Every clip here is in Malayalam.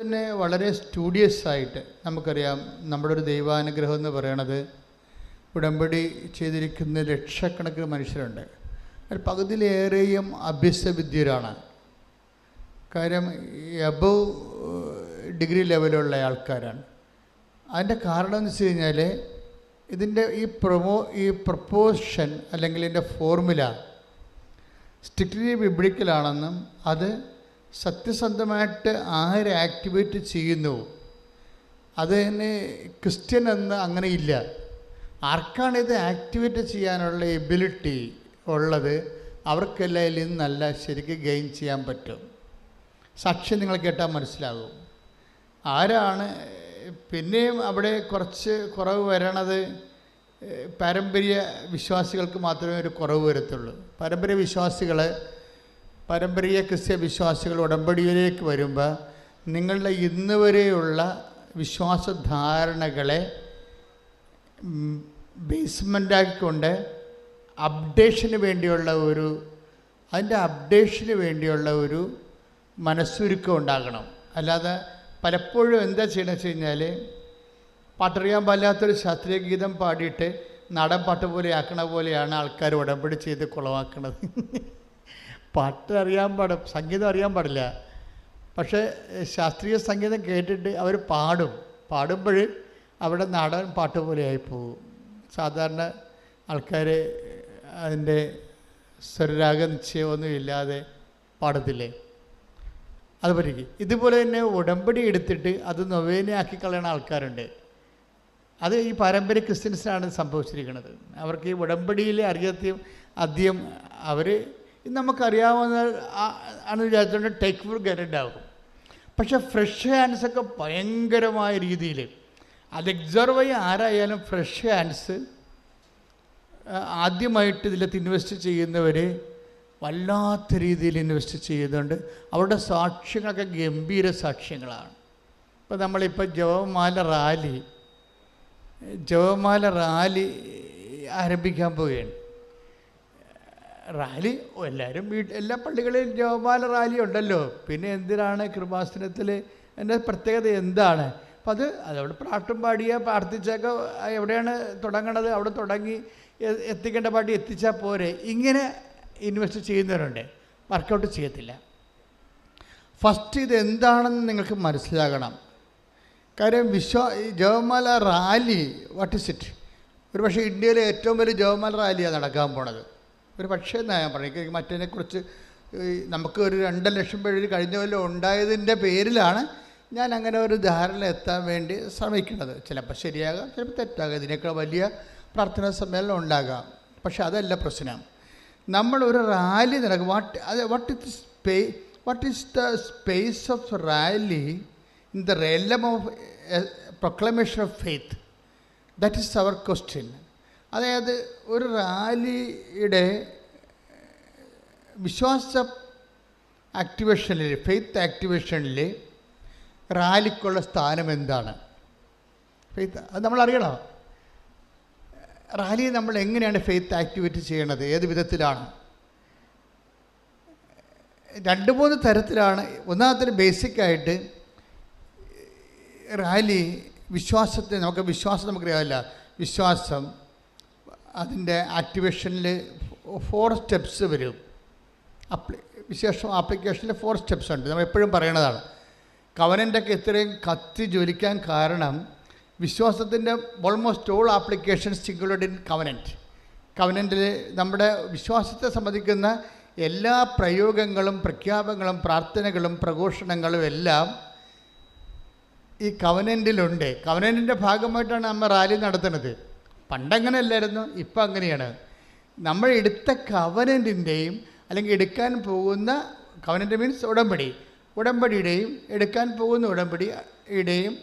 തന്നെ വളരെ സ്റ്റുഡിയസ് ആയിട്ട് നമുക്കറിയാം. നമ്മുടെ ഒരു ദൈവാനുഗ്രഹം എന്ന് പറയണത് ഉടമ്പടി ചെയ്തിരിക്കുന്ന ലക്ഷക്കണക്കിന് മനുഷ്യരുണ്ട്. അതിൽ പകുതിയിലേറെയും അഭ്യസ്തവിദ്യരാണ്. കാര്യം എബവ് ഡിഗ്രി ലെവലുള്ള ആൾക്കാരാണ്. അതിന്റെ കാരണം എന്ന് വെച്ച് കഴിഞ്ഞാൽ ഇതിന്റെ ഈ പ്രൊമോ ഈ പ്രപ്പോഷൻ അല്ലെങ്കിൽ ഇതിന്റെ ഫോർമുല സ്ട്രിക്ട്ലി ബിബ്ലിക്കലാണെന്നും അത് സത്യസന്ധമായിട്ട് ആര് ആക്ടിവേറ്റ് ചെയ്യുന്നു. അത് തന്നെ ക്രിസ്ത്യൻ എന്ന് അങ്ങനെ ഇല്ല. ആർക്കാണ് ഇത് ആക്ടിവേറ്റ് ചെയ്യാനുള്ള എബിലിറ്റി ഉള്ളത്? അവർക്കെല്ലാം ഇതിൽ നിന്ന് നല്ല ശരിക്കും ഗെയിൻ ചെയ്യാൻ പറ്റും. സാക്ഷ്യം നിങ്ങൾ കേട്ടാൽ മനസ്സിലാകും. ആരാണ് പിന്നെയും അവിടെ കുറച്ച് കുറവ് വരണത് പാരമ്പര്യ വിശ്വാസികൾക്ക് മാത്രമേ ഒരു കുറവ് വരത്തുള്ളൂ. പാരമ്പര്യ വിശ്വാസികൾ പാരമ്പര്യ ക്രിസ്ത്യ വിശ്വാസികൾ ഉടമ്പടിയിലേക്ക് വരുമ്പോൾ നിങ്ങളുടെ ഇന്ന് വരെയുള്ള വിശ്വാസധാരണകളെ ബേസ്മെന്റാക്കിക്കൊണ്ട് അപ്ഡേഷന് വേണ്ടിയുള്ള ഒരു അതിന്റെ അപ്ഡേഷന് വേണ്ടിയുള്ള ഒരു മനസ്സുരുക്കം ഉണ്ടാകണം. അല്ലാതെ പലപ്പോഴും എന്താ ചെയ്യണമെന്ന് വെച്ച് കഴിഞ്ഞാൽ പാട്ടറിയാൻ പാടില്ലാത്തൊരു ശാസ്ത്രീയ ഗീതം പാടിയിട്ട് നാടൻ പാട്ട് പോലെ ആക്കണ പോലെയാണ് ആൾക്കാർ ഉടമ്പടി ചെയ്ത് കുളമാക്കണത്. പാട്ട് അറിയാൻ പാടും സംഗീതം അറിയാൻ പാടില്ല. പക്ഷേ ശാസ്ത്രീയ സംഗീതം കേട്ടിട്ട് അവർ പാടും. പാടുമ്പോൾ അവിടെ നാടൻ പാട്ട് പോലെ പോകും സാധാരണ ആൾക്കാർ അതിന്റെ സ്വരരാഗ നിശ്ചയമൊന്നും ഇല്ലാതെ പാടത്തില്ലേ? അതുപോലെ ഇതുപോലെ തന്നെ ഉടമ്പടി എടുത്തിട്ട് അത് നൊവേനയാക്കി കളയണ ആൾക്കാരുണ്ട്. അത് ഈ പാരമ്പര്യ ക്രിസ്ത്യൻസിനാണ് സംഭവിച്ചിരിക്കുന്നത് അവർക്ക് ഈ ഉടമ്പടിയിലെ അറിയാത്ത ആദ്യം അവർ നമുക്കറിയാവുന്ന ആ- ആണ് വിചാരിച്ചുകൊണ്ട് ടെക് ഫോർ ഗ്യാരന്റ് ആകും. പക്ഷേ ഫ്രഷ് ഹാൻഡ്സൊക്കെ ഭയങ്കരമായ രീതിയിൽ അത് എക്സർവ് ചെയ്യാൻ ആരായാലും ഫ്രഷ് ഹാൻഡ്സ് ആദ്യമായിട്ട് ഇതിലത്ത് ഇൻവെസ്റ്റ് ചെയ്യുന്നവർ വല്ലാത്ത രീതിയിൽ ഇൻവെസ്റ്റ് ചെയ്യുന്നുണ്ട്. അവരുടെ സാക്ഷ്യങ്ങളൊക്കെ ഗംഭീര സാക്ഷ്യങ്ങളാണ്. ഇപ്പോൾ നമ്മളിപ്പോൾ ജവമാല റാലി ജവമാല റാലി ആരംഭിക്കാൻ പോവുകയാണ്. റാലി എല്ലാവരും വീട്ടിൽ എല്ലാ പള്ളികളിലും ജവമാല റാലി ഉണ്ടല്ലോ. പിന്നെ എന്തിനാണ് കൃപാസനത്തിൽ എന്റെ പ്രത്യേകത എന്താണ്? അപ്പം അത് അതവിടെ പാട്ടും പാടിയ പ്രാർത്ഥിച്ചൊക്കെ എവിടെയാണ് തുടങ്ങണത്? അവിടെ തുടങ്ങി എത്തിക്കേണ്ട പാട്ടി എത്തിച്ചാൽ പോരെ. ഇങ്ങനെ ഇൻവെസ്റ്റ് ചെയ്യുന്നവരുണ്ട്. വർക്കൗട്ട് ചെയ്യത്തില്ല. ഫസ്റ്റ് ഇത് എന്താണെന്ന് നിങ്ങൾക്ക് മനസ്സിലാകണം. കാര്യം വിശ്വാ ജവമാല റാലി വാട്ട് ഇസ് ഇറ്റ് ഒരു പക്ഷേ ഇന്ത്യയിലെ ഏറ്റവും വലിയ ജവമാല റാലിയാണ് നടക്കാൻ പോണത്. ഒരു പക്ഷേ എന്നാ ഞാൻ പറയുന്നത് മറ്റതിനെക്കുറിച്ച് നമുക്ക് ഒരു രണ്ട് ലക്ഷം പേര് കഴിഞ്ഞ കൊല്ലം ഉണ്ടായതിന്റെ പേരിലാണ് ഞാൻ അങ്ങനെ ഒരു ധാരണ എത്താൻ വേണ്ടി ശ്രമിക്കുന്നത്. ചിലപ്പോൾ ശരിയാകാം ചിലപ്പോൾ തെറ്റാകാം. ഇതിനേക്കാൾ വലിയ പ്രാർത്ഥനാ സമ്മേളനം ഉണ്ടാകാം. പക്ഷെ അതല്ല പ്രശ്നം. നമ്മൾ ഒരു റാലി നടക്കും. വാട്ട് അത് what is സ്പേ what is the space of rally in the realm of proclamation of faith that is our question അതായത് ഒരു റാലിയുടെ വിശ്വാസ ആക്ടിവേഷനിൽ ഫെയ്ത്ത് ആക്ടിവേഷനിൽ റാലിക്കുള്ള സ്ഥാനം എന്താണ്? ഫെയ്ത്ത് അത് നമ്മൾ അറിയണം റാലി നമ്മൾ എങ്ങനെയാണ് ഫെയ്ത്ത് ആക്ടിവേറ്റ് ചെയ്യണത്? ഏത് വിധത്തിലാണ്? രണ്ട് മൂന്ന് തരത്തിലാണ്. ഒന്നാമത്തെ ബേസിക്കായിട്ട് റാലി വിശ്വാസത്തെ നമുക്ക് വിശ്വാസം നമുക്കറിയാമല്ല. വിശ്വാസം അതിന്റെ ആക്ടിവേഷനിൽ ഫോർ സ്റ്റെപ്സ് വരും. അപ്ലി വിശേഷം ആപ്ലിക്കേഷനിൽ ഫോർ സ്റ്റെപ്സ് ഉണ്ട്. നമ്മൾ എപ്പോഴും പറയണതാണ്. കവനന്റെയൊക്കെ ഇത്രയും കത്തി ജ്വലിക്കാൻ കാരണം വിശ്വാസത്തിന്റെ almost all applications include in covenant കവനന്റിൽ നമ്മുടെ വിശ്വാസത്തെ സംബന്ധിക്കുന്ന എല്ലാ പ്രയോഗങ്ങളും പ്രഖ്യാപങ്ങളും പ്രാർത്ഥനകളും പ്രഘോഷണങ്ങളും എല്ലാം ഈ കവനന്റിലുണ്ട് കവനന്റിന്റെ ഭാഗമായിട്ടാണ് നമ്മൾ റാലി നടത്തുന്നത്. പണ്ടങ്ങനെ അല്ലായിരുന്നു ഇപ്പം അങ്ങനെയാണ് നമ്മൾ എടുത്ത കവനന്റിന്റെയും അല്ലെങ്കിൽ എടുക്കാൻ പോകുന്ന കവനന്റ് മീൻസ് ഉടമ്പടി. ഉടമ്പടിയുടെയും എടുക്കാൻ പോകുന്ന ഉടമ്പടിയുടെയും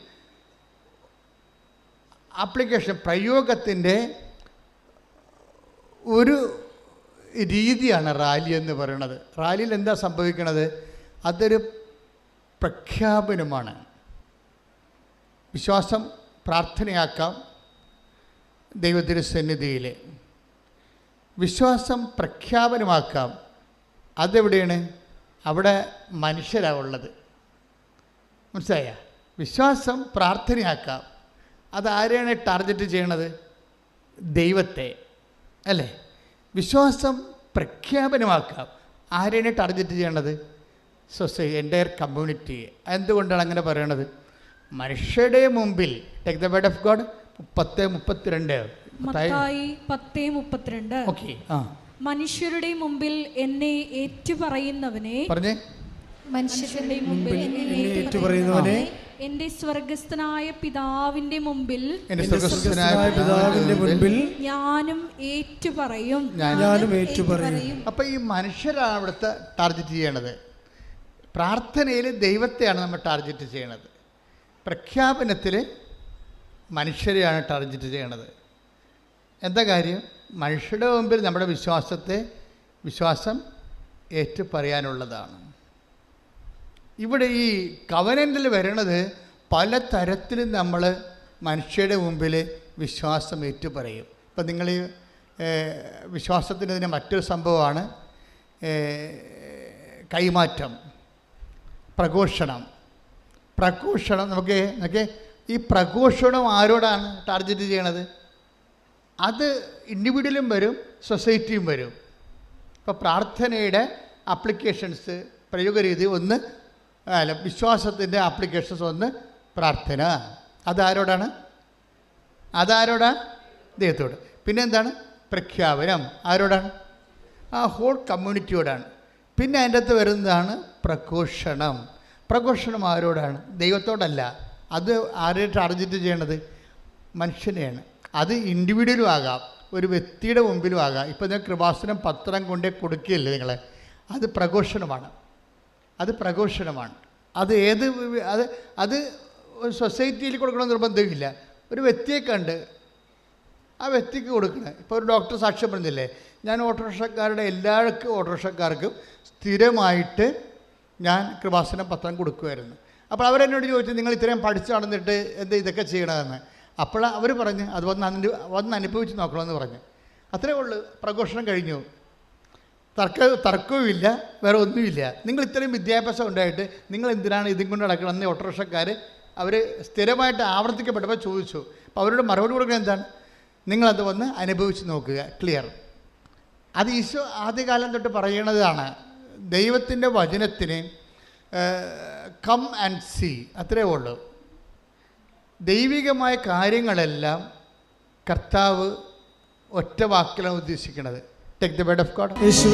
ആപ്ലിക്കേഷൻ പ്രയോഗത്തിന്റെ ഒരു രീതിയാണ് റാലി എന്ന് പറയുന്നത് റാലിയിൽ എന്താ സംഭവിക്കുന്നത് അതൊരു പ്രഖ്യാപനമാണ്. വിശ്വാസം പ്രാർത്ഥനയാക്കാം. ദൈവത്തിന്റെ സന്നിധിയിൽ വിശ്വാസം പ്രഖ്യാപനമാക്കാം. അതെവിടെയാണ്? അവിടെ മനുഷ്യരാണ് ഉള്ളത്. മനസ്സിലായ? വിശ്വാസം പ്രാർത്ഥനയാക്കാം. അതാരെയാണ് ടാർഗറ്റ് ചെയ്യണത്? ദൈവത്തെ. അല്ലേ? വിശ്വാസം പ്രഖ്യാപനമാക്കാം. ആരെയാണ് ടാർഗറ്റ് ചെയ്യണത്? സൊസൈറ്റി എന്റെ കമ്മ്യൂണിറ്റി എന്തുകൊണ്ടാണ് അങ്ങനെ പറയണത്? മനുഷ്യരുടെ മുമ്പിൽ take the word of God മുപ്പത്ത് മുപ്പത്തിരണ്ട്. മത്തായി പത്തേ മുപ്പത്തിരണ്ട്. ഓക്കെ ആ. മനുഷ്യരുടെ മുമ്പിൽ എന്നെ ഏറ്റുപറയുന്നവനെ പറഞ്ഞേ. മനുഷ്യരുടെ മുമ്പിൽ എന്നെ ഏറ്റുപറയുന്നവനെ എന്റെ സ്വർഗസ്ഥനായ പിതാവിന്റെ മുമ്പിൽ സ്വർഗസ്ഥനായ പിതാവിന്റെ മുൻപിൽ ഞാനും ഏറ്റുപറയും. ഞാനും ഏറ്റുപറയും. അപ്പോൾ ഈ മനുഷ്യരാണ് അവിടുത്തെ ടാർഗറ്റ് ചെയ്യണത്. പ്രാർത്ഥനയിൽ ദൈവത്തെയാണ് നമ്മൾ ടാർഗറ്റ് ചെയ്യണത്. പ്രഖ്യാപനത്തിൽ മനുഷ്യരെയാണ് ടാർഗറ്റ് ചെയ്യണത്. എന്താ കാര്യം? മനുഷ്യരുടെ മുമ്പിൽ നമ്മുടെ വിശ്വാസത്തെ വിശ്വാസം ഏറ്റു പറയാനുള്ളതാണ് ഇവിടെ ഈ കവനന്റിൽ വരണത് പല തരത്തിലും നമ്മൾ മനുഷ്യരുടെ മുമ്പിൽ വിശ്വാസം ഏറ്റു പറയും ഇപ്പം നിങ്ങൾ ഈ വിശ്വാസത്തിന് തന്നെ മറ്റൊരു സംഭവമാണ് കൈമാറ്റം പ്രഘോഷണം. പ്രഘോഷണം നമുക്ക് നമുക്ക് ഈ പ്രഘോഷണം ആരോടാണ് ടാർഗറ്റ് ചെയ്യണത്? അത് ഇൻഡിവിജ്വലും വരും സൊസൈറ്റിയും വരും. ഇപ്പോൾ പ്രാർത്ഥനയുടെ ആപ്ലിക്കേഷൻസ് പ്രയോഗരീതി ഒന്ന് അല്ല വിശ്വാസത്തിന്റെ ആപ്ലിക്കേഷൻസ് ഒന്ന് പ്രാർത്ഥന. അതാരോടാണ്? അതാരോടാണ് ദൈവത്തോട്. പിന്നെ എന്താണ്? പ്രഖ്യാപനം. ആരോടാണ്? ആ ഹോൾ കമ്മ്യൂണിറ്റിയോടാണ് പിന്നെ അതിന്റെ അകത്ത് വരുന്നതാണ് പ്രഘോഷണം. പ്രഘോഷണം ആരോടാണ്? ദൈവത്തോടല്ല. അത് ആരെ ടാർഗറ്റ് ചെയ്യണത് മനുഷ്യനെയാണ്. അത് ഇൻഡിവിജ്വലും ആകാം. ഒരു വ്യക്തിയുടെ മുമ്പിലും ആകാം. ഇപ്പോൾ നിങ്ങൾ കൃപാസനം പത്രം കൊണ്ടേ കൊടുക്കുകയല്ലേ നിങ്ങൾ അത് പ്രഘോഷണമാണ്. അത് പ്രഘോഷണമാണ്. അത് ഏത് അത് അത് സൊസൈറ്റിയിൽ കൊടുക്കണം നിർബന്ധമില്ല. ഒരു വ്യക്തിയെ കണ്ട് ആ വ്യക്തിക്ക് കൊടുക്കണം. ഇപ്പോൾ ഒരു ഡോക്ടർ സാക്ഷ്യം പറഞ്ഞില്ലേ? ഞാൻ ഓട്ടോറിക്ഷക്കാരുടെ എല്ലാവർക്കും ഓട്ടോറിക്ഷക്കാർക്കും സ്ഥിരമായിട്ട് ഞാൻ കൃപാസനം പത്രം കൊടുക്കുമായിരുന്നു. അപ്പോൾ അവരെന്നോട് ചോദിച്ചു നിങ്ങൾ ഇത്രയും പഠിച്ചു നടന്നിട്ട് എന്ത് ഇതൊക്കെ ചെയ്യണമെന്ന് അപ്പോൾ അവർ പറഞ്ഞ് അത് വന്ന് അനു വന്ന് അനുഭവിച്ച് നോക്കണമെന്ന് പറഞ്ഞു. അത്രേ ഉള്ളൂ പ്രഘോഷണം കഴിഞ്ഞു. തർക്ക തർക്കവുമില്ല വേറെ ഒന്നുമില്ല. നിങ്ങൾ ഇത്രയും വിദ്യാഭ്യാസം ഉണ്ടായിട്ട് നിങ്ങൾ എന്തിനാണ് ഇതും കൊണ്ട് നടക്കണമെന്ന് ഓട്ടോറിക്ഷക്കാർ അവർ സ്ഥിരമായിട്ട് ആവർത്തിക്കപ്പെട്ടപ്പോൾ ചോദിച്ചു. അപ്പോൾ അവരോട് മറുപടി കൊടുക്കുന്നത് എന്താണ്? നിങ്ങളത് വന്ന് അനുഭവിച്ച് നോക്കുക ക്ലിയർ. അത് ഈശോ ആദ്യകാലം തൊട്ട് പറയണതാണ് ദൈവത്തിന്റെ വചനത്തിന് കം ആൻഡ് സി അത്രേ ഉള്ളൂ. ദൈവികമായ കാര്യങ്ങളെല്ലാം കർത്താവ് ഒറ്റ വാക്കിലാണ് ഉദ്ദേശിക്കുന്നത്. Take the word of God യേശു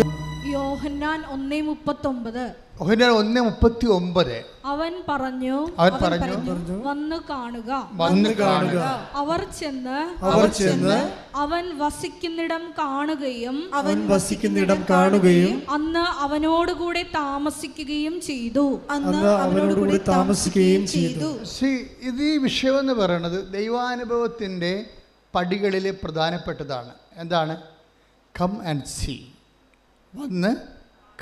യോഹന്നാൻ ഒന്നേ മുപ്പത്തൊമ്പത്. ഓഹന ഒന്നേ മുപ്പത്തി ഒമ്പത് അവൻ പറഞ്ഞു അവൻ പറഞ്ഞു വന്നു കാണുക. വന്ന് കാണുക. അവർ ചെന്ന് അവർ ചെന്ന് അവൻ വസിക്കുന്നിടം കാണുകയും അവൻ വസിക്കുന്നിടം കാണുകയും അന്ന് അവനോടുകൂടെ താമസിക്കുകയും ചെയ്തു. അന്ന് അവനോടുകൂടി താമസിക്കുകയും ചെയ്തു. ഇത് ഈ വിഷയം എന്ന് പറയുന്നത് ദൈവാനുഭവത്തിന്റെ പടികളിലെ പ്രധാനപ്പെട്ടതാണ്. എന്താണ്? കം ആൻഡ് സി വന്ന്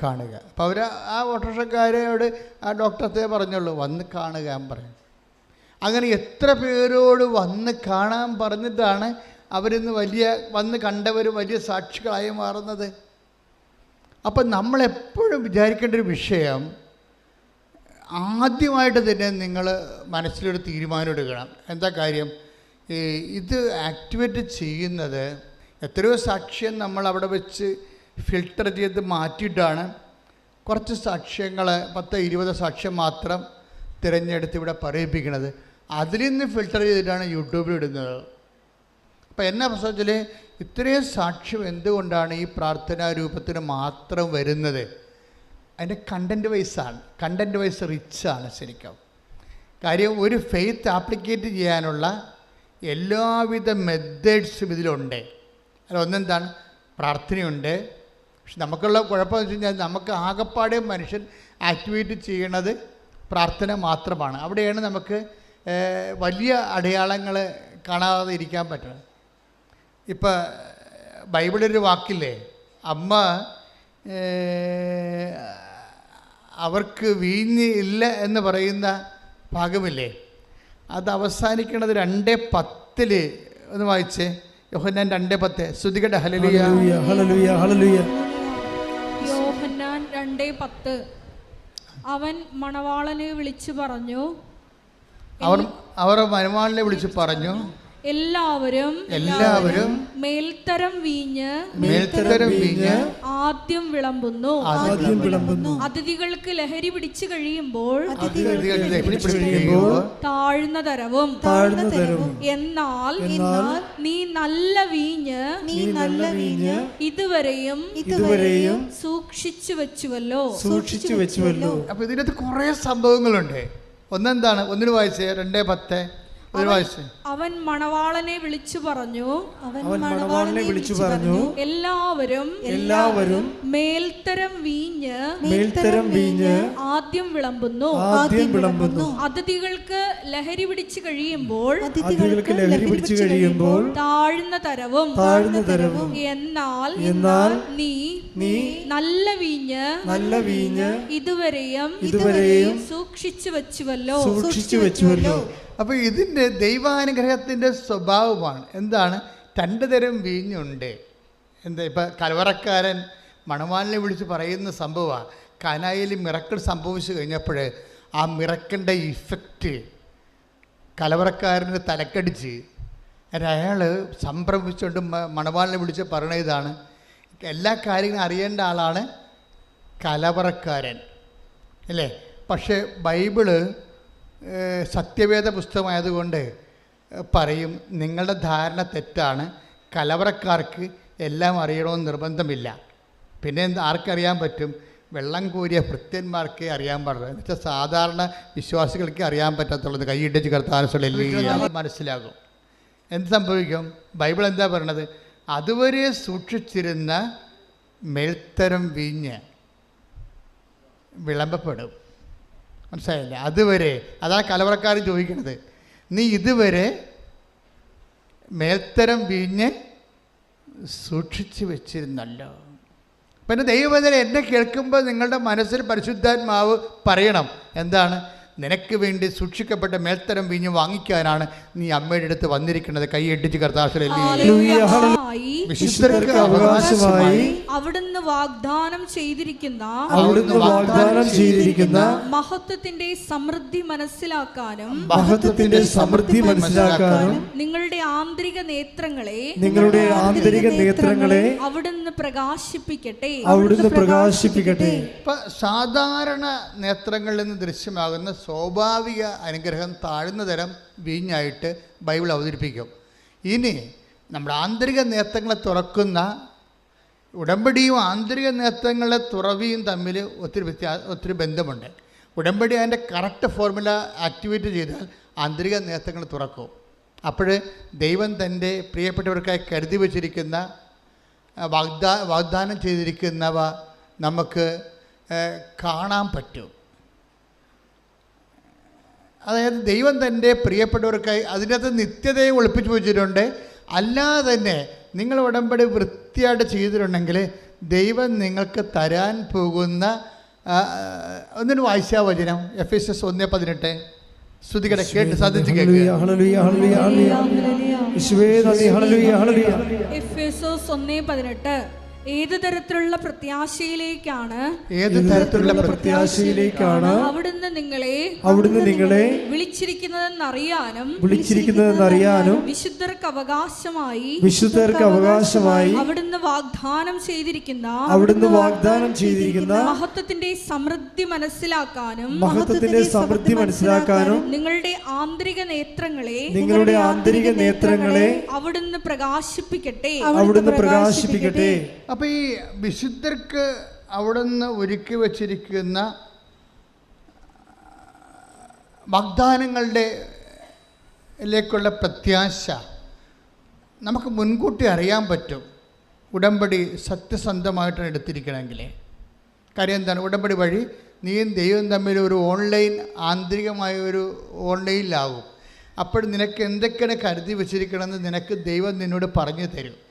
കാണുക. അപ്പോൾ അവർ ആ ഓട്ടോറിക്ഷക്കാരോട് ആ ഡോക്ടറത്തെ പറഞ്ഞുള്ളൂ വന്ന് കാണുക പറയും. അങ്ങനെ എത്ര പേരോട് വന്ന് കാണാൻ പറഞ്ഞിട്ടാണ് അവരിന്ന് വലിയ വന്ന് കണ്ടവർ വലിയ സാക്ഷികളായി മാറുന്നത്? അപ്പം നമ്മളെപ്പോഴും വിചാരിക്കേണ്ട ഒരു വിഷയം ആദ്യമായിട്ട് തന്നെ നിങ്ങൾ മനസ്സിലൊരു തീരുമാനം എടുക്കണം. എന്താ കാര്യം? ഇത് ആക്ടിവേറ്റ് ചെയ്യുന്നത് എത്രയോ സാക്ഷ്യം നമ്മൾ അവിടെ വെച്ച് ഫിൽട്ടർ ചെയ്ത് മാറ്റിയിട്ടാണ് കുറച്ച് സാക്ഷ്യങ്ങൾ പത്ത് ഇരുപത് സാക്ഷ്യം മാത്രം തിരഞ്ഞെടുത്ത് ഇവിടെ പറയിപ്പിക്കുന്നത്. അതിൽ നിന്ന് ഫിൽട്ടർ ചെയ്തിട്ടാണ് യൂട്യൂബിൽ ഇടുന്നത്. അപ്പോൾ എന്നെ പ്രശ്നത്തിൽ ഇത്രയും സാക്ഷ്യം എന്തുകൊണ്ടാണ് ഈ പ്രാർത്ഥനാ രൂപത്തിന് മാത്രം വരുന്നത്? അതിന്റെ കണ്ടന്റ് വൈസാണ് കണ്ടന്റ് വൈസ് റിച്ചാണ് ശരിക്കും. കാര്യം ഒരു ഫെയ്ത്ത് ആപ്ലിക്കേറ്റ് ചെയ്യാനുള്ള എല്ലാവിധ മെത്തേഡ്സും ഇതിലുണ്ട്. അല്ല ഒന്നെന്താണ്? പ്രാർത്ഥനയുണ്ട്. പക്ഷെ നമുക്കുള്ള കുഴപ്പമെന്ന് വെച്ച് കഴിഞ്ഞാൽ നമുക്ക് ആകപ്പാടെ മനുഷ്യൻ ആക്ടിവേറ്റ് ചെയ്യണത് പ്രാർത്ഥന മാത്രമാണ്. അവിടെയാണ് നമുക്ക് വലിയ അടയാളങ്ങൾ കാണാതെ ഇരിക്കാൻ പറ്റുന്നത്. ഇപ്പം ബൈബിളൊരു വാക്കില്ലേ? അമ്മ അവർക്ക് വീഞ്ഞ് ഇല്ല എന്ന് പറയുന്ന ഭാഗമില്ലേ? അത് അവസാനിക്കുന്നത് രണ്ടേ പത്തിൽ ഒന്ന് വായിച്ചേ. യോഹന്നാൻ രണ്ടേ പത്ത്. ശ്രുതികട ഹലലുയ ഹല്ലേലൂയ യോഹന്നാൻ രണ്ട് പത്ത്. അവൻ മണവാളനെ വിളിച്ചു പറഞ്ഞു. അവർ അവർ മണവാളനെ വിളിച്ചു പറഞ്ഞു. എല്ലാവരും എല്ലാവരും മേൽത്തരം വീഞ്ഞ് മേൽത്തരം വീഞ്ഞ് ആദ്യം വിളമ്പുന്നു. ആദ്യം വിളമ്പുന്നു. അതിഥികൾക്ക് ലഹരി പിടിച്ചു കഴിയുമ്പോൾ താഴ്ന്ന തരവും താഴ്ന്ന തരവും. എന്നാൽ നീ നല്ല വീഞ്ഞ് നീ നല്ല വീഞ്ഞ് ഇതുവരെയും ഇതുവരെയും സൂക്ഷിച്ചു വെച്ചുവല്ലോ. സൂക്ഷിച്ചു വെച്ചുവല്ലോ. അപ്പൊ ഇതിനകത്ത് കുറെ സംഭവങ്ങളുണ്ട്. ഒന്നെന്താണ്? ഒന്നിന് വായിച്ചേ? രണ്ടേ പത്ത്? അവൻ മണവാളനെ വിളിച്ചു പറഞ്ഞു. അവൻ മണവാളനെ വിളിച്ചു പറഞ്ഞു. എല്ലാവരും എല്ലാവരും മേൽത്തരം വീഞ്ഞ് മേൽത്തരം വീഞ്ഞ് ആദ്യം വിളമ്പുന്നു. ആദ്യം വിളമ്പുന്നു. അതിഥികൾക്ക് ലഹരി പിടിച്ചു കഴിയുമ്പോൾ അതിഥികൾക്ക് ലഹരി പിടിച്ചു കഴിയുമ്പോൾ താഴ്ന്ന തരവും താഴ്ന്ന തരവും എന്നാൽ എന്നാൽ നീ നീ നല്ല വീഞ്ഞ് നല്ല വീഞ്ഞ് ഇതുവരെയും ഇതുവരെയും സൂക്ഷിച്ചു വെച്ചുവല്ലോ. സൂക്ഷിച്ചു വെച്ചുവല്ലോ. അപ്പോൾ ഇതിന്റെ ദൈവാനുഗ്രഹത്തിന്റെ സ്വഭാവമാണ്. എന്താണ്? രണ്ട് തരം വീഞ്ഞുണ്ട്. എന്താ ഇപ്പം കലവറക്കാരൻ മണവാളിനെ വിളിച്ച് പറയുന്ന സംഭവമാണ് കനായിൽ മിറക്കിൾ സംഭവിച്ചു കഴിഞ്ഞപ്പോൾ ആ മിറക്കിന്റെ ഇഫക്റ്റ് കലവറക്കാരന് തലക്കടിച്ച്. അയാൾ സംഭ്രമിച്ചുകൊണ്ട് മണവാളിനെ വിളിച്ച് പറയണ ഇതാണ്. എല്ലാ കാര്യങ്ങളും അറിയേണ്ട ആളാണ് കലവറക്കാരൻ. അല്ലേ? പക്ഷേ ബൈബിൾ സത്യവേദ പുസ്തകമായതുകൊണ്ട് പറയും നിങ്ങളുടെ ധാരണ തെറ്റാണ് കലവറക്കാർക്ക് എല്ലാം അറിയണമെന്ന് നിർബന്ധമില്ല. പിന്നെ ആർക്കറിയാൻ പറ്റും? വെള്ളം കോരിയ ഭൃത്യന്മാർക്ക് അറിയാൻ പാടുള്ളൂ. എന്നുവെച്ചാൽ സാധാരണ വിശ്വാസികൾക്ക് അറിയാൻ പറ്റാത്തുള്ളത് കൈയിട്ടിച്ച് കർത്താൻ മനസ്സിലാകും. എന്ത് സംഭവിക്കും? ബൈബിൾ എന്താ പറയണത്? അതുവരെ സൂക്ഷിച്ചിരുന്ന മേൽത്തരം വീഞ്ഞ് വിളമ്പപ്പെടും. മനസ്സിലായില്ലേ? അതുവരെ അതാ കലവറക്കാർ ചോദിക്കുന്നത് നീ ഇതുവരെ മേൽത്തരം വീഞ്ഞ് സൂക്ഷിച്ചു വെച്ചിരുന്നല്ലോ. പിന്നെ ദൈവവേദന എന്നെ കേൾക്കുമ്പോൾ നിങ്ങളുടെ മനസ്സിൽ പരിശുദ്ധാത്മാവ് പറയണം. എന്താണ്? നിനക്ക് വേണ്ടി സൂക്ഷിക്കപ്പെട്ട മേൽത്തരം വീഞ്ഞ് വാങ്ങിക്കാനാണ് നീ അമ്മയുടെ അടുത്ത് വന്നിരിക്കുന്നത്. കൈയടിച്ച് കർത്താശലി ഹാലേലൂയായി വിശുദ്ധർക്ക് അവകാശമായി അവിടുന്ന് വാഗ്ദാനം ചെയ്തിരിക്കുന്ന അവിടുന്ന് വാഗ്ദാനം ചെയ്തിരിക്കുന്ന മഹത്വത്തിന്റെ സമൃദ്ധി മനസ്സിലാക്കാനും മഹത്വത്തിന്റെ സമൃദ്ധി മനസ്സിലാക്കാനും നിങ്ങളുടെ ആന്തരിക നേത്രങ്ങളെ നിങ്ങളുടെ ആന്തരിക നേത്രങ്ങളെ അവിടുന്ന് പ്രകാശിപ്പിക്കട്ടെ. അവിടുന്ന് പ്രകാശിപ്പിക്കട്ടെ. സാധാരണ നേത്രങ്ങളിൽ നിന്ന് ദൃശ്യമാകുന്ന സ്വാഭാവിക അനുഗ്രഹം താഴ്ന്ന തരം വീഞ്ഞായിട്ട് ബൈബിൾ അവതരിപ്പിക്കും. ഇനി നമ്മുടെ ആന്തരിക നേത്തങ്ങളെ തുറക്കുന്ന ഉടമ്പടിയും ആന്തരിക നേത്തങ്ങളുടെ തുറവിയും തമ്മിൽ ഒത്തിരി വ്യത്യാ ഒത്തിരി ബന്ധമുണ്ട്. ഉടമ്പടി അതിന്റെ കറക്റ്റ് ഫോർമുല ആക്ടിവേറ്റ് ചെയ്താൽ ആന്തരിക നേത്തങ്ങൾ തുറക്കും. അപ്പോൾ ദൈവം തന്റെ പ്രിയപ്പെട്ടവർക്കായി കരുതി വച്ചിരിക്കുന്ന വാഗ്ദാ വാഗ്ദാനം ചെയ്തിരിക്കുന്നവ നമുക്ക് കാണാൻ പറ്റും. അതായത് ദൈവം തന്റെ പ്രിയപ്പെട്ടവർക്കായി അതിനകത്ത് നിത്യതയെ ഒളിപ്പിച്ചു വെച്ചിട്ടുണ്ട്. അല്ലാതെ തന്നെ നിങ്ങൾ ഉടമ്പടി വൃത്തിയായിട്ട് ചെയ്തിട്ടുണ്ടെങ്കിൽ ദൈവം നിങ്ങൾക്ക് തരാൻ പോകുന്ന ഒന്നിനു വായിച്ചാ വചനം എഫ് എസ് എസ് ഒന്നേ പതിനെട്ട്. ശ്രുതികട കേട്ട് സാധിച്ചു കേൾക്കുക. ഏത് തരത്തിലുള്ള പ്രത്യാശയിലേക്കാണ്? ഏത് തരത്തിലുള്ള പ്രത്യാശ പ്രത്യാശയിലേക്കാണ് അവിടുന്ന് നിങ്ങളെ അവിടുന്ന് നിങ്ങളെ വിളിച്ചിരിക്കുന്നതെന്നറിയാനും വിളിച്ചിരിക്കുന്നതെന്നറിയാനും വിശുദ്ധർക്ക് അവകാശമായി വിശുദ്ധർക്ക് അവകാശമായി അവിടുന്ന് വാഗ്ദാനം ചെയ്തിരിക്കുന്ന അവിടുന്ന് വാഗ്ദാനം ചെയ്തിരിക്കുന്ന മഹത്വത്തിന്റെ സമൃദ്ധി മനസ്സിലാക്കാനും മഹത്വത്തിന്റെ സമൃദ്ധി മനസ്സിലാക്കാനും നിങ്ങളുടെ ആന്തരിക നേത്രങ്ങളെ നിങ്ങളുടെ ആന്തരിക നേത്രങ്ങളെ അവിടുന്ന് പ്രകാശിപ്പിക്കട്ടെ. അവിടുന്ന് പ്രകാശിപ്പിക്കട്ടെ. അപ്പോൾ ഈ വിശുദ്ധർക്ക് അവിടുന്ന് ഒരുക്കി വച്ചിരിക്കുന്ന വാഗ്ദാനങ്ങളുടെ ലേക്കുള്ള പ്രത്യാശ നമുക്ക് മുൻകൂട്ടി അറിയാൻ പറ്റും. ഉടമ്പടി സത്യസന്ധമായിട്ടാണ് എടുത്തിരിക്കണമെങ്കിൽ കാര്യം എന്താണ്? ഉടമ്പടി വഴി നീയും ദൈവം തമ്മിൽ ഒരു ഓൺലൈൻ ആന്തരികമായ ഒരു ഓൺലൈനിലാവും. അപ്പോൾ നിനക്ക് എന്തൊക്കെയാണ് കരുതി വെച്ചിരിക്കണമെന്ന് നിനക്ക് ദൈവം നിന്നോട് പറഞ്ഞു തരും.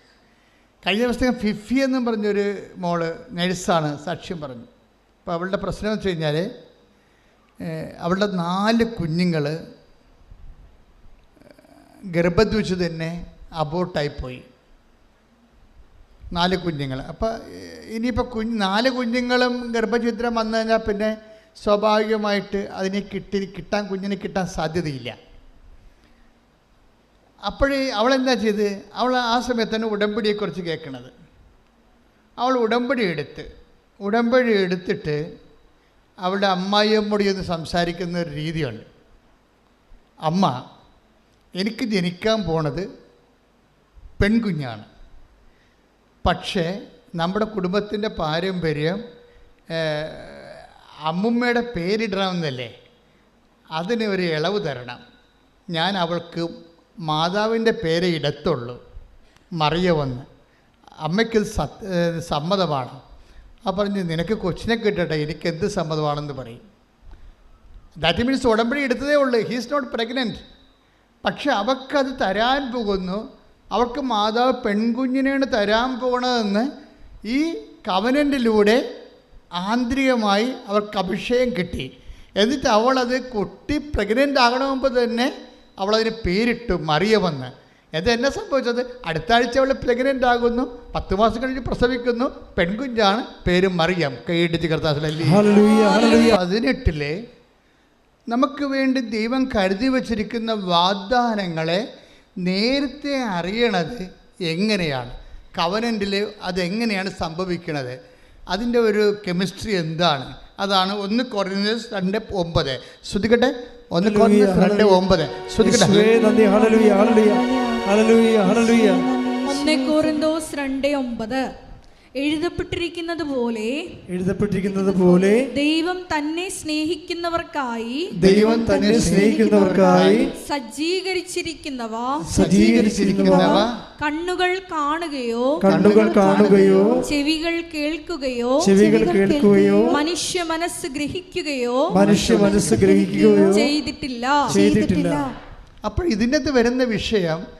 കഴിഞ്ഞ ദിവസം ഫിഫി എന്നും പറഞ്ഞൊരു മോൾ നഴ്സാണ് സാക്ഷ്യം പറഞ്ഞു. അപ്പോൾ അവളുടെ പ്രശ്നം വെച്ച് കഴിഞ്ഞാൽ അവളുടെ നാല് കുഞ്ഞുങ്ങൾ ഗർഭത്തിൽ വെച്ച് തന്നെ അബോട്ടായിപ്പോയി നാല് കുഞ്ഞുങ്ങൾ അപ്പോൾ ഇനിയിപ്പോൾ കുഞ്ഞ് നാല് കുഞ്ഞുങ്ങളും ഗർഭചിത്രം വന്നു കഴിഞ്ഞാൽ പിന്നെ സ്വാഭാവികമായിട്ട് അതിനെ കിട്ടി കിട്ടാൻ കുഞ്ഞിനെ കിട്ടാൻ സാധ്യതയില്ല. അപ്പോഴേ അവളെന്താ ചെയ്ത്? അവൾ ആ സമയത്താണ് ഉടമ്പടിയെക്കുറിച്ച് കേൾക്കണത്. അവൾ ഉടമ്പടി എടുത്ത് ഉടമ്പടി എടുത്തിട്ട് അവളുടെ അമ്മായിയമ്മോട് ഒന്ന് സംസാരിക്കുന്ന ഒരു രീതിയുണ്ട്. അമ്മ എനിക്ക് ജനിക്കാൻ പോണത് പെൺകുഞ്ഞാണ്. പക്ഷേ നമ്മുടെ കുടുംബത്തിന്റെ പാരമ്പര്യം അമ്മുമ്മയുടെ പേരിടണമെന്നല്ലേ? അതിന് ഒരു ഇളവ് തരണം. ഞാൻ അവൾക്ക് മാതാവിന്റെ പേര് ഇടത്തുള്ളൂ. മറിയവന്ന് അമ്മയ്ക്ക് സമ്മതമാണ്. ആ പറഞ്ഞ് നിനക്ക് കൊച്ചിനെ കിട്ടട്ടെ എനിക്ക് എന്ത് സമ്മതമാണെന്ന് പറയും. ദാറ്റ് മീൻസ് ഉടമ്പടി എടുത്തതേ ഉള്ളൂ. ഹീസ് നോട്ട് പ്രഗ്നന്റ് പക്ഷെ അവൾക്കത് തരാൻ പോകുന്നു. അവൾക്ക് മാതാവ് പെൺകുഞ്ഞിനെയാണ് തരാൻ പോകണതെന്ന് ഈ കവനന്റിലൂടെ ആന്തരികമായി അവർക്ക് അഭിഷേകം കിട്ടി. എന്നിട്ട് അവളത് കുട്ടി പ്രഗ്നന്റ് ആകണമെമ്പോൾ തന്നെ അവളതിന് പേരിട്ടു മറിയമെന്ന് എന്താ എന്നെ സംഭവിച്ചത്? അടുത്ത ആഴ്ച അവൾ പ്രഗ്നന്റ് ആകുന്നു. പത്ത് മാസം കഴിഞ്ഞ് പ്രസവിക്കുന്നു. പെൺകുഞ്ഞാണ് പേര് മറിയം. കൈയിട്ട് കർത്താസിലല്ലേ പതിനെട്ടിലെ നമുക്ക് വേണ്ടി ദൈവം കരുതി വച്ചിരിക്കുന്ന വാഗ്ദാനങ്ങളെ നേരത്തെ അറിയണത് എങ്ങനെയാണ്? കവനന്റിൽ അതെങ്ങനെയാണ് സംഭവിക്കുന്നത് അതിന്റെ ഒരു കെമിസ്ട്രി എന്താണ്? അതാണ് ഒന്ന് കുറഞ്ഞത് രണ്ട് ഒമ്പത്. ശ്രുതിക്കട്ടെ ഒന്ന് കുറഞ്ഞത് രണ്ട് ഒമ്പത്. ശ്രുതിക്കട്ടെ ഹല്ലേലൂയ ഹല്ലേലൂയ ഹല്ലേലൂയ ഹല്ലേലൂയ. ഒന്ന് കോറിന്തോസ് രണ്ട് ഒമ്പത്. എഴുതപ്പെട്ടിരിക്കുന്നത് പോലെ എഴുതപ്പെട്ടിരിക്കുന്നത് പോലെ ദൈവം തന്നെ സ്നേഹിക്കുന്നവർക്കായി ദൈവം തന്നെ സ്നേഹിക്കുന്നവർക്കായി സജ്ജീകരിച്ചിരിക്കുന്നവ സജ്ജീകരിച്ചിരിക്കുന്നവ കണ്ണുകൾ കാണുകയോ കണ്ണുകൾ കാണുകയോ ചെവികൾ കേൾക്കുകയോ ചെവികൾ കേൾക്കുകയോ മനുഷ്യ മനസ്സ് ഗ്രഹിക്കുകയോ മനുഷ്യ മനസ്സ് ഗ്രഹിക്കുകയോ ചെയ്തിട്ടില്ല. ചെയ്തിട്ടില്ല. അപ്പോൾ ഇതിനകത്ത് വരുന്ന വിഷയം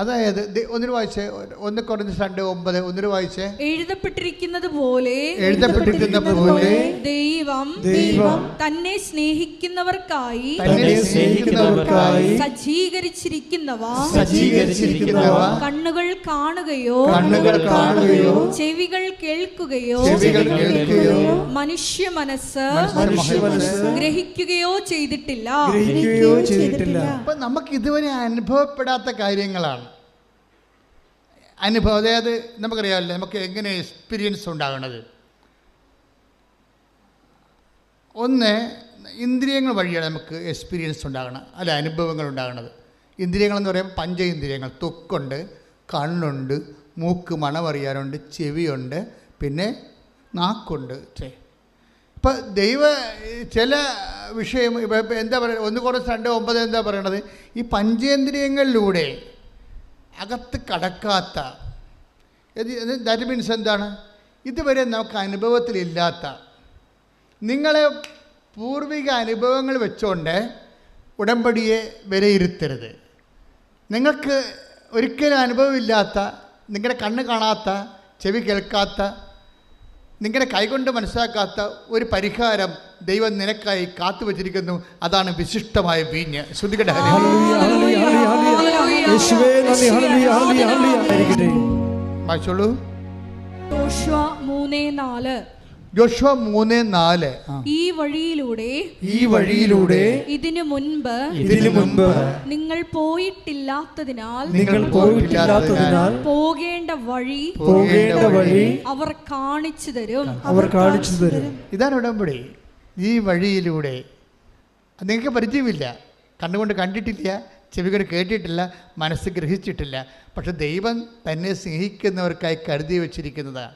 അതായത് ഒന്നിനു വായിച്ചേ ഒന്ന് കുറഞ്ഞ രണ്ട് ഒമ്പത് ഒന്നിന് വായിച്ചേ. എഴുതപ്പെട്ടിരിക്കുന്നത് പോലെ എഴുതപ്പെട്ടിരിക്കുന്ന പോലെ ദൈവം ദൈവം തന്നെ സ്നേഹിക്കുന്നവർക്കായി തന്നെ സ്നേഹിക്കുന്നവർക്കായി സജ്ജീകരിച്ചിരിക്കുന്നവ സജ്ജീകരിച്ചിരിക്കുന്നവ കണ്ണുകൾ കാണുകയോ കണ്ണുകൾ കാണുകയോ ചെവികൾ കേൾക്കുകയോ ചെവികൾ കേൾക്കുകയോ മനുഷ്യ മനസ്സ് മനുഷ്യ മനസ്സ് ഗ്രഹിക്കുകയോ ചെയ്തിട്ടില്ല. ഗ്രഹിക്കുകയോ ചെയ്തിട്ടില്ല. അപ്പൊ നമുക്ക് ഇതുവരെ അനുഭവപ്പെടാത്ത കാര്യങ്ങളാണ്. അനുഭവം അതായത് നമുക്കറിയാമല്ലോ നമുക്ക് എങ്ങനെ എക്സ്പീരിയൻസ് ഉണ്ടാകുന്നത് ഒന്ന് ഇന്ദ്രിയങ്ങൾ വഴിയാണ് നമുക്ക് എക്സ്പീരിയൻസ് ഉണ്ടാകണം അല്ല അനുഭവങ്ങൾ ഉണ്ടാകണത്. ഇന്ദ്രിയങ്ങളെന്ന് പറയുമ്പോൾ പഞ്ചേന്ദ്രിയങ്ങൾ തൊക്കുണ്ട് കണ്ണുണ്ട് മൂക്ക് മണമറിയാനുണ്ട് ചെവിയുണ്ട് പിന്നെ നാക്കുണ്ട്. ചേ ഇപ്പം ദൈവ ചില വിഷയം എന്താ പറയുക ഒന്ന് കുറച്ച് രണ്ട് ഒമ്പത് എന്താ പറയണത്? ഈ പഞ്ചേന്ദ്രിയങ്ങളിലൂടെ അകത്ത് കടക്കാത്ത. ദാറ്റ് മീൻസ് എന്താണ്? ഇതുവരെ നമുക്ക് അനുഭവത്തിലില്ലാത്ത. നിങ്ങളെ പൂർവിക അനുഭവങ്ങൾ വെച്ചുകൊണ്ട് ഉടമ്പടിയെ വിലയിരുത്തരുത്. നിങ്ങൾക്ക് ഒരിക്കലും അനുഭവമില്ലാത്ത നിങ്ങളുടെ കണ്ണ് കാണാത്ത ചെവി കേൾക്കാത്ത നിങ്ങളുടെ കൈകൊണ്ട് മനസ്സിലാക്കാത്ത ഒരു പരിഹാരം ദൈവം നിനക്കായി കാത്തു വച്ചിരിക്കുന്നു. അതാണ് വിശിഷ്ടമായ വീഞ്ഞ്. ശ്രുതികട വായിച്ചോളൂ. യോശുവ മൂന്ന് നാല്. ജോഷുവ മൂന്ന് നാല്. ഈ വഴിയിലൂടെ ഈ വഴിയിലൂടെ ഇതിനു മുൻപ് ഇതിനു മുൻപ് നിങ്ങൾ പോയിട്ടില്ലാത്തതിനാൽ നിങ്ങൾ പോയിട്ടില്ലാത്തതിനാൽ പോകേണ്ട വഴി പോകേണ്ട വഴി അവർ കാണിച്ചു തരും. അവർ കാണിച്ചു തരും. ഇതാണ് ഉടമ്പടി. ഈ വഴിയിലൂടെ നിങ്ങൾക്ക് പരിചയമില്ല. കണ്ണുകൊണ്ട് കണ്ടിട്ടില്ല ചെവികൊണ്ട് കേട്ടിട്ടില്ല മനസ്സ് ഗ്രഹിച്ചിട്ടില്ല. പക്ഷെ ദൈവം തന്നെ സ്നേഹിക്കുന്നവർക്കായി കരുതി വച്ചിരിക്കുന്നതാണ്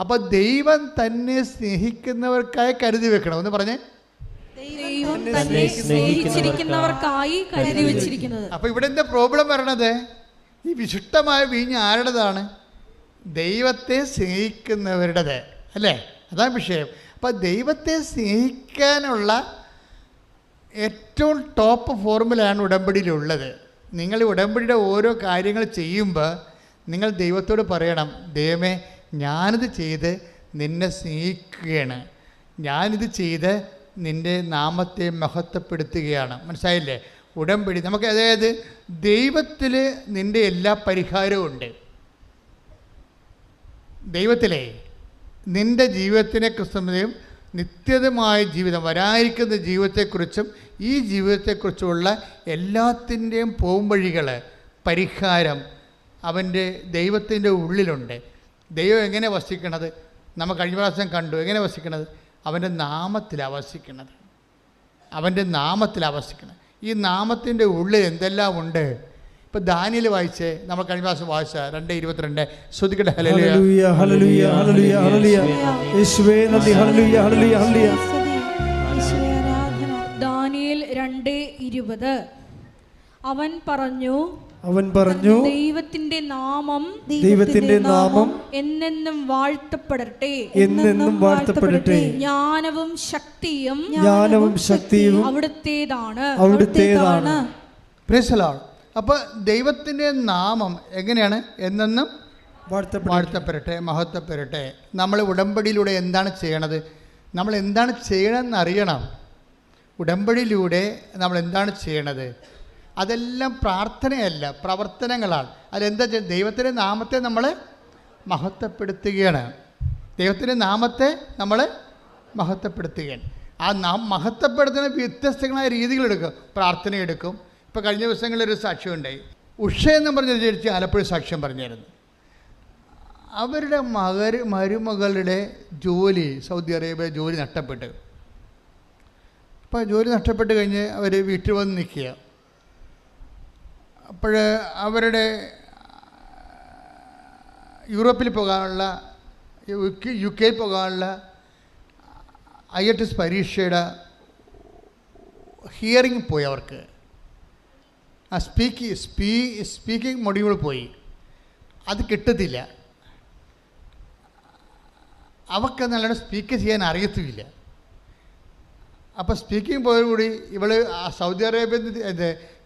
അപ്പോൾ ദൈവം തന്നെ സ്നേഹിക്കുന്നവർക്കായി കരുതി വെക്കണം. എന്ന് പറഞ്ഞേ. ദൈവം തന്നെ സ്നേഹിച്ചിരിക്കുന്നവർക്കായി കരുതി വെച്ചിരിക്കുന്നത്. അപ്പോൾ ഇവിടെ എന്താ പ്രോബ്ലം വരണത്? ഈ വിശുദ്ധമായ വീഞ്ഞ് ആരുടേതാണ്? ദൈവത്തെ സ്നേഹിക്കുന്നവരുടേത്. അല്ലേ? അതാണ് വിഷയം. അപ്പം ദൈവത്തെ സ്നേഹിക്കാനുള്ള ഏറ്റവും ടോപ്പ് ഫോർമുലയാണ് ഉടമ്പടിയിലുള്ളത്. നിങ്ങൾ ഉടമ്പടിയുടെ ഓരോ കാര്യങ്ങൾ ചെയ്യുമ്പോൾ നിങ്ങൾ ദൈവത്തോട് പറയണം ദൈവമേ ഞാനിത് ചെയ്ത് നിന്നെ സ്നേഹിക്കുകയാണ്. ഞാനിത് ചെയ്ത് നിന്റെ നാമത്തെ മഹത്വപ്പെടുത്തുകയാണ്. മനസ്സിലായില്ലേ? ഉടമ്പടി. നമുക്ക് അതായത് ദൈവത്തിൽ നിന്റെ എല്ലാ പരിഹാരവും ഉണ്ട്. ദൈവത്തിലെ നിന്റെ ജീവിതത്തിനെ ക്രിസ്തുമതയും നിത്യതമായ ജീവിതം വരാതിരിക്കുന്ന ജീവിതത്തെക്കുറിച്ചും ഈ ജീവിതത്തെക്കുറിച്ചുമുള്ള എല്ലാത്തിന്റെയും പോംവഴികൾ പരിഹാരം അവന്റെ ദൈവത്തിന്റെ ഉള്ളിലുണ്ട്. ദൈവം എങ്ങനെ വസിക്കണത്? നമ്മൾ കഴിഞ്ഞ പ്രാവശ്യം കണ്ടു. എങ്ങനെ വസിക്കണത്? അവന്റെ നാമത്തിലാണ് വസിക്കണത്. അവന്റെ നാമത്തിലാണ് വസിക്കണം ഈ നാമത്തിന്റെ ഉള്ളിൽ എന്തെല്ലാം ഉണ്ട്? ഇപ്പം ദാനിയിൽ വായിച്ചേ നമ്മൾ കഴിഞ്ഞ മാസം വായിച്ച രണ്ട് ഇരുപത്തിരണ്ട്. ശ്രുതിക്കട്ടെ ഹല്ലേലൂയ. ഹല്ലേലൂയ ഹല്ലേലൂയ ഹല്ലേലൂയ ഹല്ലേലൂയ. യേശുവേ നന്ദി ഹല്ലേലൂയ ഹല്ലേലൂയ ഹല്ലേലൂയ. ഈശോയെ ആരാധന ദാനിയേൽ രണ്ട് ഇരുപത്. അവൻ പറഞ്ഞു അവൻ പറഞ്ഞു ദൈവത്തിന്റെ നാമം ദൈവത്തിന്റെ നാമം എന്നെന്നും വാഴ്ത്തപ്പെടട്ടെ. എന്നെന്നും വാഴ്ത്തപ്പെടട്ടെ. ജ്ഞാനവും ശക്തിയും ജ്ഞാനവും ശക്തിയും അവിടുത്തേതാണ്. അവിടുത്തേതാണ്. പ്രേസലാണ് അപ്പോൾ ദൈവത്തിന്റെ നാമം എങ്ങനെയാണ്? എന്നെന്നും വാഴ്ത്തപ്പെടട്ടെ മഹത്വപ്പെടട്ടെ. നമ്മൾ ഉടമ്പടിയിലൂടെ എന്താണ് ചെയ്യണത്? നമ്മൾ എന്താണ് ചെയ്യണമെന്ന് അറിയണം. ഉടമ്പടിയിലൂടെ നമ്മൾ എന്താണ് ചെയ്യണത്? അതെല്ലാം പ്രാർത്ഥനയല്ല പ്രവർത്തനങ്ങളാണ്. അതെന്താ ദൈവത്തിന്റെ നാമത്തെ നമ്മൾ മഹത്വപ്പെടുത്തുകയാണ്. ദൈവത്തിന്റെ നാമത്തെ നമ്മൾ മഹത്വപ്പെടുത്തുകയാണ്. ആ നാം മഹത്വപ്പെടുത്തുന്ന വ്യത്യസ്തങ്ങളായ രീതികളെടുക്കും പ്രാർത്ഥന എടുക്കും. ഇപ്പോൾ കഴിഞ്ഞ ദിവസങ്ങളിൽ ഒരു സാക്ഷ്യം ഉണ്ടായി. ഉഷ എന്ന് പറഞ്ഞൊരു ചേച്ചി ആലപ്പുഴ സാക്ഷ്യം പറഞ്ഞായിരുന്നു. അവരുടെ മകർ മരുമകളുടെ ജോലി സൗദി അറേബ്യ ജോലി നഷ്ടപ്പെട്ടു. അപ്പോൾ ജോലി നഷ്ടപ്പെട്ട് കഴിഞ്ഞ് അവർ വീട്ടിൽ വന്ന് നിൽക്കുക. അപ്പോൾ അവരുടെ യൂറോപ്പിൽ പോകാനുള്ള യു കെ പോകാനുള്ള ഐ എ ടി എസ് പരീക്ഷയുടെ ഹിയറിംഗ് പോയി അവർക്ക്. ആ സ്പീക്ക് സ്പീ സ്പീക്കിംഗ് മൊഡ്യൂൾ പോയി. അത് കിട്ടത്തില്ല. അവർക്ക് നല്ലോണം സ്പീക്ക് ചെയ്യാൻ അറിയത്തുമില്ല. അപ്പോൾ സ്പീക്കിംഗ് പോയതോടുകൂടി ഇവൾ സൗദി അറേബ്യ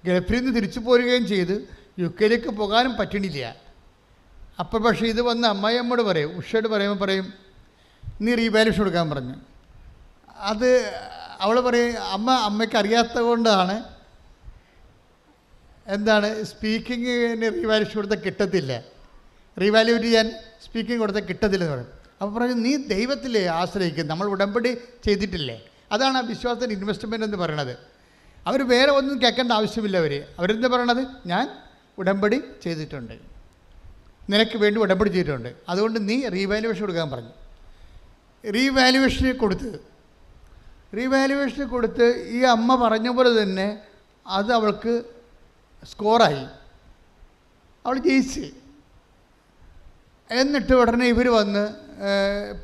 ഗൾഫിൽ നിന്ന് തിരിച്ചു പോരുകയും ചെയ്ത് യു കെയിലേക്ക് പോകാനും പറ്റണില്ല. അപ്പോൾ പക്ഷേ ഇത് വന്ന് അമ്മായിയമ്മോട് പറയും ഉഷയോട് പറയുമ്പോൾ പറയും നീ റീവാലുവേഷൻ കൊടുക്കാൻ പറഞ്ഞു. അത് അവൾ പറയും അമ്മ അമ്മയ്ക്ക് അറിയാത്തത് കൊണ്ടാണ് എന്താണ് സ്പീക്കിങ്ങിന് റീവാലുവേഷൻ കൊടുത്താൽ കിട്ടത്തില്ല. റീവാലുവേറ്റ് ചെയ്യാൻ സ്പീക്കിംഗ് കൊടുത്താൽ കിട്ടത്തില്ലെന്ന് പറയും. അപ്പോൾ പറഞ്ഞു നീ ദൈവത്തിലേ ആശ്രയിക്കും നമ്മൾ ഉടമ്പടി ചെയ്തിട്ടില്ലേ? അതാണ് ആ വിശ്വാസത്തിന്റെ ഇൻവെസ്റ്റ്മെന്റ് എന്ന് പറയണത് അവർ വേറെ ഒന്നും കേൾക്കേണ്ട ആവശ്യമില്ല അവർ അവരെന്താ പറയണത്? ഞാൻ ഉടമ്പടി ചെയ്തിട്ടുണ്ട്. നിനക്ക് വേണ്ടി ഉടമ്പടി ചെയ്തിട്ടുണ്ട്. അതുകൊണ്ട് നീ റീവാലുവേഷൻ കൊടുക്കാൻ പറഞ്ഞു. റീവാലുവേഷന് കൊടുത്ത്. റീവാലുവേഷന് കൊടുത്ത് ഈ അമ്മ പറഞ്ഞ പോലെ തന്നെ അത് അവൾക്ക് സ്കോറായി അവൾ ജയിച്ച്. എന്നിട്ട് ഉടനെ ഇവർ വന്ന്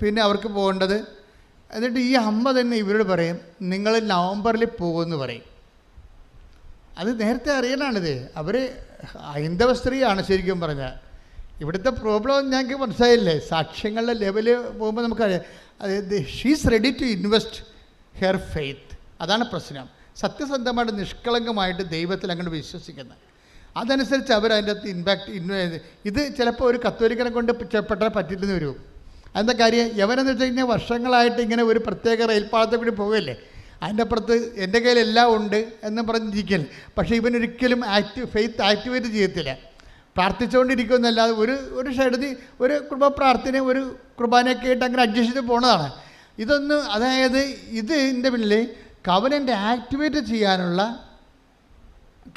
പിന്നെ അവർക്ക് പോകേണ്ടത്. എന്നിട്ട് ഈ അമ്മ തന്നെ ഇവരോട് പറയും നിങ്ങൾ നവംബറിൽ പോകുമെന്ന് പറയും. അത് നേരത്തെ അറിയണാണിത്. അവർ ഹൈന്ദവ സ്ത്രീയാണ് ശരിക്കും പറഞ്ഞാൽ. ഇവിടുത്തെ പ്രോബ്ലം ഞങ്ങൾക്ക് മനസ്സിലായില്ലേ? സാക്ഷ്യങ്ങളുടെ ലെവൽ പോകുമ്പോൾ നമുക്കറിയാം. അത് she's ready to invest her faith അതാണ് പ്രശ്നം. സത്യസന്ധമായിട്ട് നിഷ്കളങ്കമായിട്ട് ദൈവത്തിൽ അങ്ങോട്ട് വിശ്വസിക്കുന്നത്. അതനുസരിച്ച് അവർ അതിന്റെ അകത്ത് ഇമ്പാക്ട് ഇൻവ ഇത് ചിലപ്പോൾ ഒരു കത്തോലിക്കനെ കൊണ്ട് പെട്ടാൽ പറ്റില്ലെന്ന് വരും. എന്താ കാര്യം? യവനെന്ന് വെച്ച് കഴിഞ്ഞാൽ വർഷങ്ങളായിട്ട് ഇങ്ങനെ ഒരു പ്രത്യേക റെയിൽപ്പാളത്തെ കൂടി പോകുകയല്ലേ അതിന്റെ അപ്പുറത്ത് എന്റെ കയ്യിലെല്ലാം ഉണ്ട് എന്ന് പറഞ്ഞിരിക്കൽ പക്ഷേ ഇവനൊരിക്കലും ആക്റ്റീവ് ഫെയ്ത്ത് ആക്ടിവേറ്റ് ചെയ്യത്തില്ല. പ്രാർത്ഥിച്ചുകൊണ്ടിരിക്കുമെന്നല്ലാതെ ഒരു ഒരു സൈഡിൽ ഒരു കുടുംബ പ്രാർത്ഥന ഒരു കുർബാനയൊക്കെ ആയിട്ട് അങ്ങനെ അഡ്ജസ്റ്റ് ചെയ്ത് പോണതാണ്. ഇതൊന്ന് അതായത് ഇത് എന്റെ പിന്നിൽ കവനന്റെ ആക്ടിവേറ്റ് ചെയ്യാനുള്ള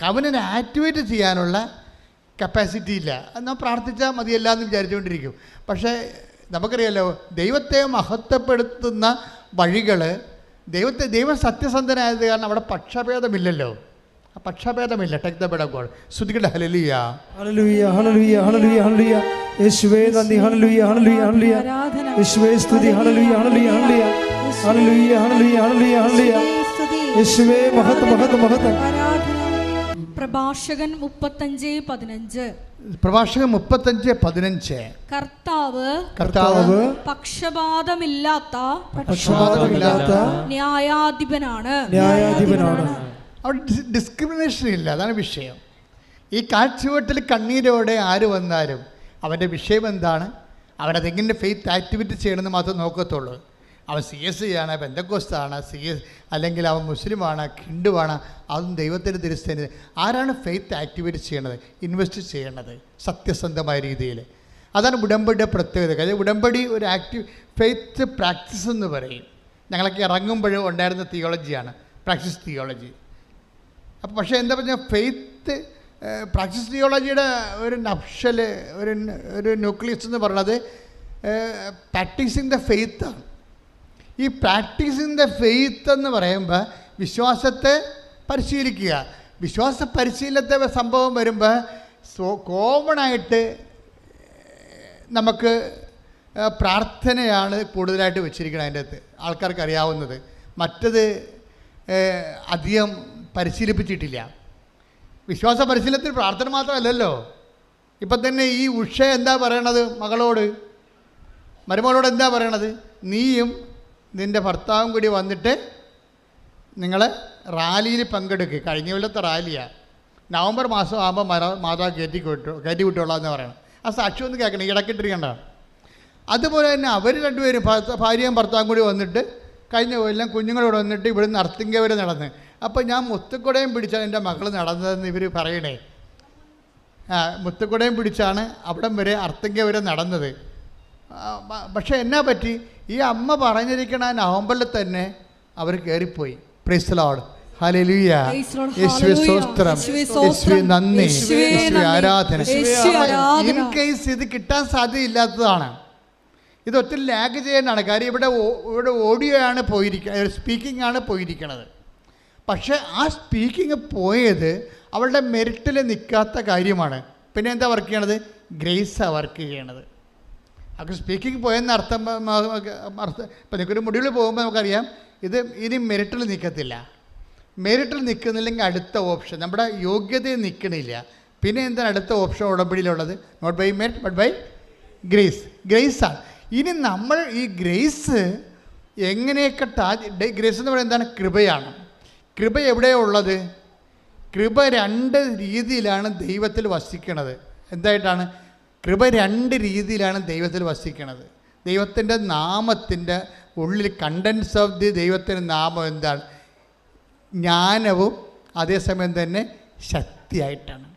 കവനനെ ആക്ടിവേറ്റ് ചെയ്യാനുള്ള കപ്പാസിറ്റി ഇല്ല. എന്നാൽ പ്രാർത്ഥിച്ചാൽ മതിയല്ല എന്ന് വിചാരിച്ചുകൊണ്ടിരിക്കും. പക്ഷേ നമുക്കറിയാലോ ദൈവത്തെ മഹത്വപ്പെടുത്തുന്ന വഴികൾ ദൈവത്തെ ദൈവം സത്യസന്ധനായത് കാരണം അവിടെ പക്ഷഭേദമില്ലല്ലോ. ആ പക്ഷഭേദമില്ല. Tech the ബെഡഗോൾ ശ്രുതികളുടെ hallelujah hallelujah hallelujah hallelujah hallelujah യേശുവേ നന്ദി. ഹലലുയ ഹലലുയ ഹലലുയ യേശുവേ സ്തുതി. ഹലലുയ hallelujah hallelujah hallelujah hallelujah hallelujah hallelujah യേശുവേ മഹത് മഹത് മഹത്വം. പ്രഭാഷകൻ മുപ്പത്തഞ്ച് പതിനഞ്ച്. പ്രഭാഷകൻ മുപ്പത്തഞ്ച് പതിനഞ്ച്. കർത്താവ് കർത്താവ് പക്ഷപാതമില്ലാത്ത പക്ഷപാതമില്ലാത്ത ന്യായാധിപനാണ്. ന്യായാധിപനാണ്. അവിടെ ഡിസ്ക്രിമിനേഷൻ ഇല്ല. അതാണ് വിഷയം. ഈ കാഴ്ചവെട്ടിൽ കണ്ണീരോടെ ആര് വന്നാലും അവന്റെ വിഷയം എന്താണ്? അവനതെങ്ങനെ ഫെയ്ത്ത് ആക്ടിവിറ്റി ചെയ്യണമെന്ന് മാത്രം നോക്കത്തുള്ളൂ. അവൻ സി എസ് സി ആണ് ബന്ധക്കോസ്താണ് സി എസ് അല്ലെങ്കിൽ അവൻ മുസ്ലിമാണ് ഹിന്ദുവാണ് അതും ദൈവത്തിന്റെ തിരുസ്ഥേന ആരാണ് ഫെയ്ത്ത് ആക്ടിവേറ്റ് ചെയ്യണത്? ഇൻവെസ്റ്റ് ചെയ്യേണ്ടത് സത്യസന്ധമായ രീതിയിൽ. അതാണ് ഉടമ്പടിയുടെ പ്രത്യേകത. കാര്യം ഉടമ്പടി ഒരു ആക്റ്റീവ് ഫെയ്ത്ത് പ്രാക്ടീസ് എന്ന് പറയും. ഞങ്ങളൊക്കെ ഇറങ്ങുമ്പോഴും ഉണ്ടായിരുന്ന തിയോളജിയാണ് പ്രാക്ടീസ് തിയോളജി അപ്പോൾ പക്ഷേ എന്താ പറഞ്ഞാൽ ഫെയ്ത്ത് പ്രാക്ടീസ് തിയോളജിയുടെ ഒരു നഫ്ഷൽ ഒരു ഒരു ന്യൂക്ലിയസ് എന്ന് പറയുന്നത് പ്രാക്ടീസിങ് ദ ഫെയ്ത്താണ് ഈ പ്രാക്ടീസ് ഇൻ ദ ഫെയ്ത്ത് എന്ന് പറയുമ്പോൾ വിശ്വാസത്തെ പരിശീലിക്കുക. വിശ്വാസ പരിശീലനത്തെ സംഭവം വരുമ്പോൾ സോ കോമണായിട്ട് നമുക്ക് പ്രാർത്ഥനയാണ് കൂടുതലായിട്ട് വെച്ചിരിക്കുന്നത് അതിന്റെ അകത്ത്. ആൾക്കാർക്ക് അറിയാവുന്നത്. മറ്റത് അധികം പരിശീലിപ്പിച്ചിട്ടില്ല. വിശ്വാസ പരിശീലനത്തിൽ പ്രാർത്ഥന മാത്രമല്ലല്ലോ. ഇപ്പം തന്നെ ഈ ഉഷ എന്താ പറയണത് മകളോട്? മരുമകളോട് എന്താ പറയണത്? നീയും നിന്റെ ഭർത്താവും കൂടി വന്നിട്ട് നിങ്ങൾ റാലിയിൽ പങ്കെടുക്കുക കഴിഞ്ഞ കൊല്ലത്തെ റാലിയാണ് നവംബർ മാസം ആകുമ്പോൾ മര മാതാ കയറ്റി വിട്ടു കയറ്റി വിട്ടോളാം എന്ന് പറയണം. ആ സാക്ഷി ഒന്ന് കേൾക്കണം ഇടക്കിട്ടിരിക്കണ്ട. അതുപോലെ തന്നെ അവർ രണ്ടുപേരും ഭാര്യയും ഭർത്താവും കൂടി വന്നിട്ട് കഴിഞ്ഞ കൊല്ലം കുഞ്ഞുങ്ങളോട് വന്നിട്ട് ഇവിടെ അർത്തിങ്ക വരെ നടന്ന്. അപ്പോൾ ഞാൻ മുത്തുക്കുടയും പിടിച്ചാണ് എന്റെ മകൾ നടന്നതെന്ന് ഇവർ പറയണേ. മുത്തുക്കുടയും പിടിച്ചാണ് അവിടം വരെ അർത്തിങ്ക വരെ നടന്നത്. പക്ഷേ എന്നാ പറ്റി? ഈ അമ്മ പറഞ്ഞിരിക്കണ നവംബറിൽ തന്നെ അവർ കയറിപ്പോയി. യേശുവേ Hallelujah. സ്തോത്രം. യേശുവേ നന്ദി. യേശുവേ ആരാധന. ഇൻ കേസ് ഇത് കിട്ടാൻ സാധ്യതയില്ലാത്തതാണ്. ഇത് ഒത്തിരി ലാഗ് ചെയ്യാനാണ് കാര്യം ഇവിടെ ഇവിടെ ഓഡിയോ ആണ് പോയിരിക്കുന്നത് സ്പീക്കിംഗ് ആണ് പോയിരിക്കുന്നത് പക്ഷെ ആ സ്പീക്കിംഗ് പോയത് അവളുടെ മെരിറ്റിൽ നിൽക്കാത്ത കാര്യമാണ്. പിന്നെ എന്താ വർക്ക് ചെയ്യണത്? ഗ്രേസാണ് വർക്ക് ചെയ്യണത്. അപ്പോൾ സ്പീക്കിംഗ് പോയെന്ന് അർത്ഥം അർത്ഥം ഇപ്പം നിനക്കൊരു മുടിയിൽ പോകുമ്പോൾ നമുക്കറിയാം ഇത് ഇനി മെറിറ്റിൽ നിൽക്കത്തില്ല മെറിറ്റിൽ നിൽക്കുന്നില്ലെങ്കിൽ അടുത്ത ഓപ്ഷൻ നമ്മുടെ യോഗ്യതയിൽ നിൽക്കണില്ല പിന്നെ എന്താണ് അടുത്ത option ഉടമ്പടിയിലുള്ളത്? Not by merit but by grace ഗ്രേസാണ് ഇനി നമ്മൾ ഈ ഗ്രേസ് എങ്ങനെയൊക്കെ ടാ ഗ്രേസ് എന്ന് പറയുന്നത് എന്താണ്? കൃപയാണ്. കൃപ എവിടെയാണ് ഉള്ളത്? കൃപ രണ്ട് രീതിയിലാണ് ദൈവത്തിൽ വസിക്കണത്. എന്തായിട്ടാണ്? കൃപ രണ്ട് രീതിയിലാണ് ദൈവത്തിൽ വസിക്കണത്. ദൈവത്തിന്റെ നാമത്തിന്റെ ഉള്ളിൽ കണ്ടൻസ് ഓഫ് ദി ദൈവത്തിന്റെ നാമം എന്താണ്? ജ്ഞാനവും അതേസമയം തന്നെ ശക്തിയായിട്ടാണ്.